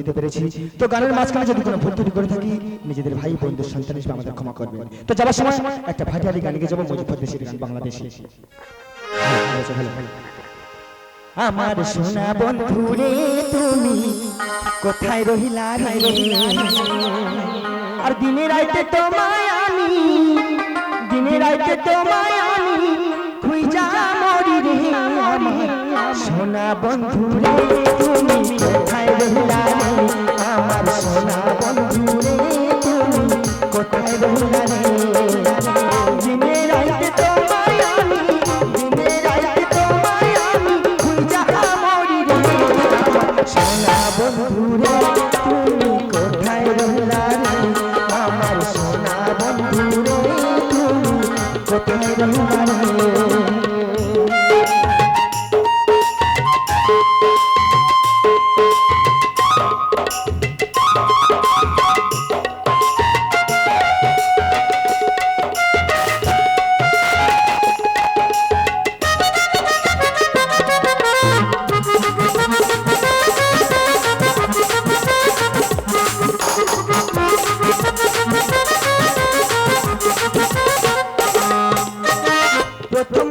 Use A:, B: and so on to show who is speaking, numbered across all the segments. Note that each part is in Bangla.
A: দিতে পেরেছি, তো গানের মাঝখানে যদি কোনো ভুল করে থাকি, নিজেদের ভাই বন্ধুর সন্তান হিসেবে আমাদের ক্ষমা করবেন। তো যাবার সময় একটা ভাটিয়ালি গান গিয়ে যাব মজিফর দেশের গান বাংলাদেশে। আমার সোনা বন্ধু রে, তুমি কোথায় রহিলা রে? আর দিনে রাইতে তোমায় আমি দিনে রাইতে তোমায় আমি খুঁজা মরি রে। আমার সোনা বন্ধু রে, তুমি আমার সোনা বন্ধু রে তুমি কোথায় রহিলা রে? আমার সোনা বন্ধু রে তুমি কোথায় রহিলা রে? প্রথম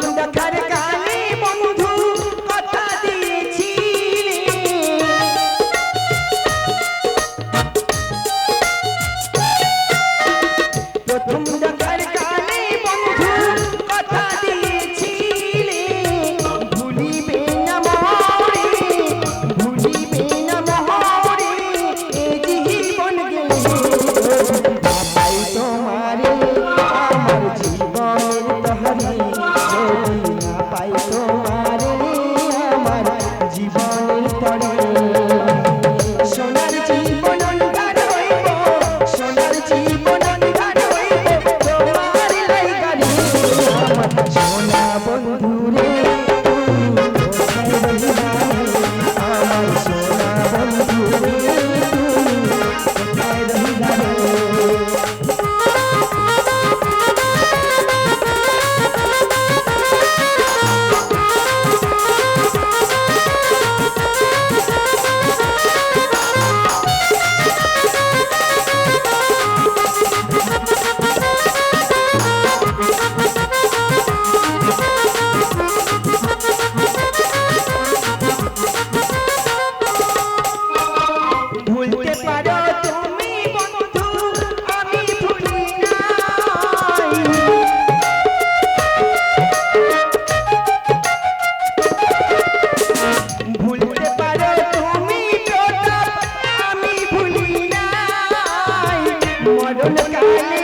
A: Olha o.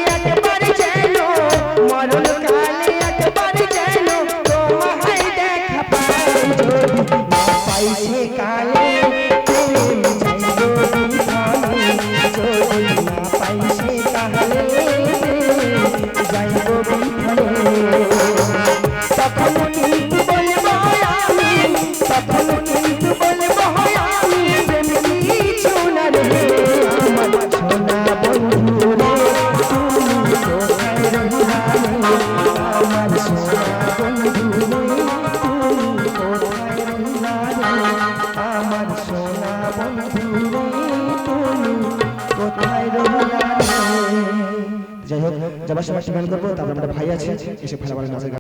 A: যাবার সময় গান করব তারপর আমাদের ভাই আছে এসে ভালো নাচের গান